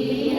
Amen.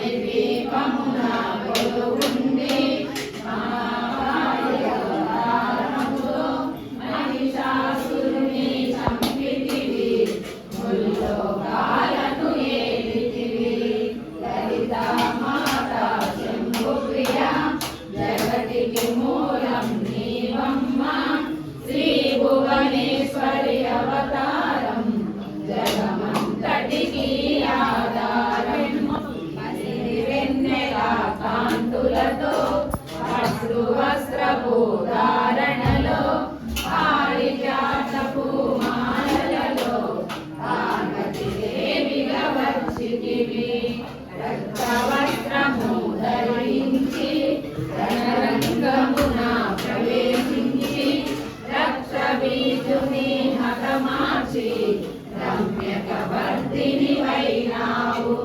నిర్వీపమునా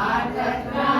ఆకర్షణ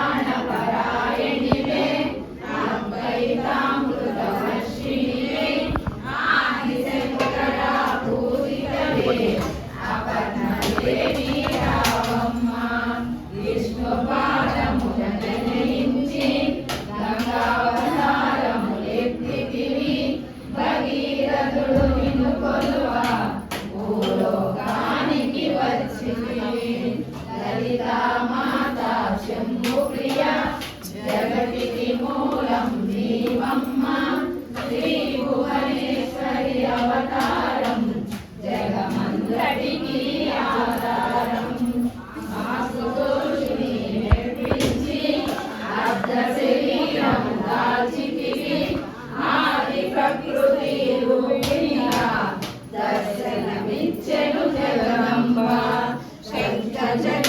Amen.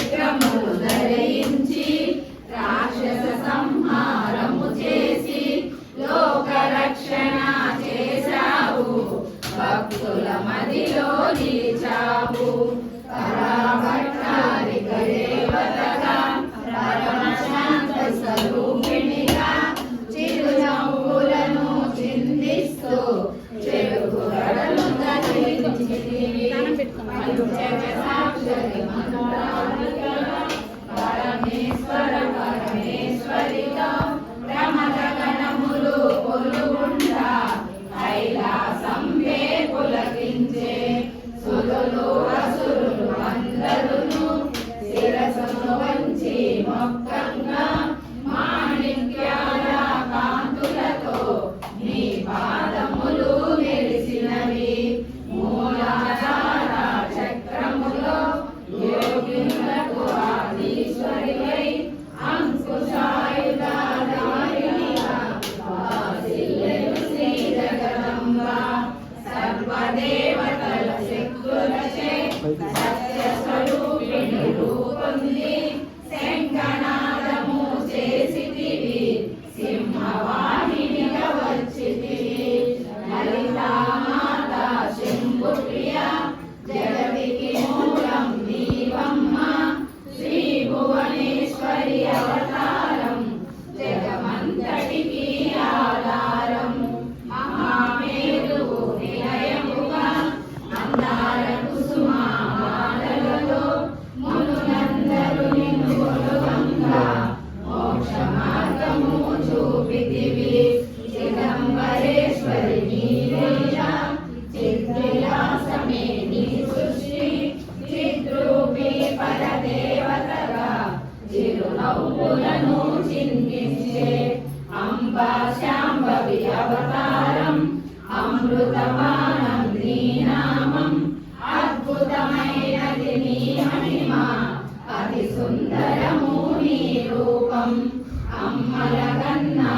అవతారం అమృతపానం నీ నామం అద్భుతమైనది నీ మహిమ అతి సుందరము నీ రూపం. అమ్మల కన్నా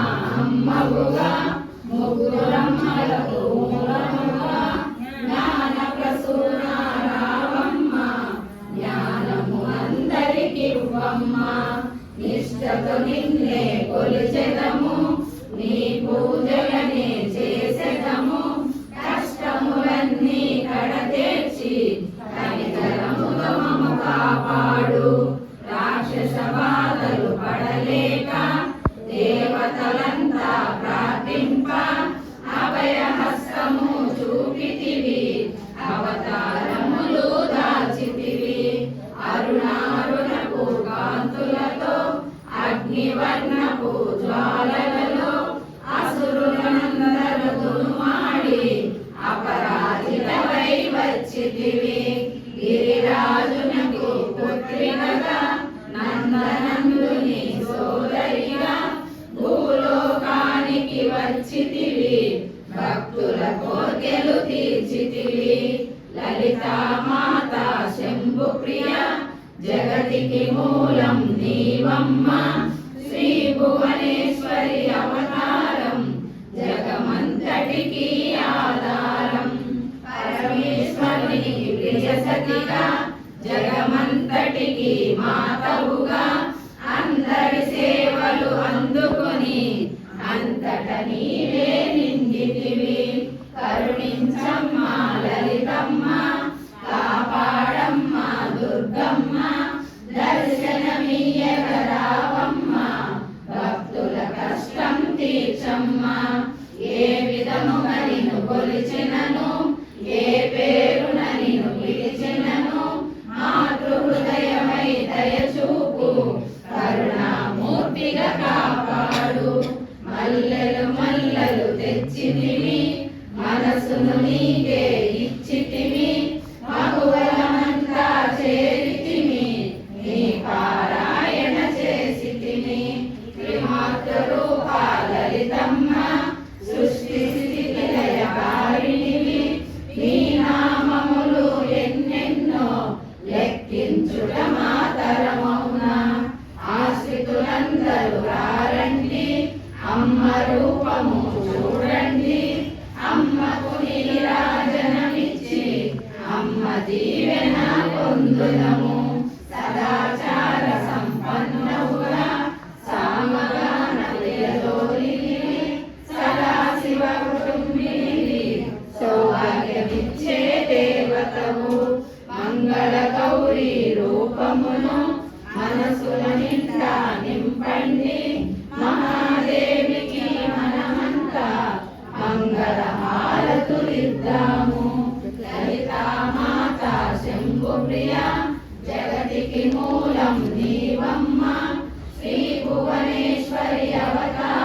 నిష్టతో నిన్నే కొలిచెదము. నీ పూజలనే చేసెదము కష్టములన్నీ కడతేర్చి కనితరముగ మము కాపాడు. పడలేక దేవతలంతా ప్రార్థింప జగతికి మూలం నీవమ్మ శ్రీ భువనేశ్వరి అవతారం జగమంతటికి ఆధారం. పరమేశ్వరుని ప్రియసతిగా జగమంతటికి మాతవుగా అందరి సేవలు అందుకుని కొలిచెనను. స్థుతులిద్దాము లలితామాత శంభుప్రియ జగతికి మూలం నీవమ్మ శ్రీ భువనేశ్వరి అవతార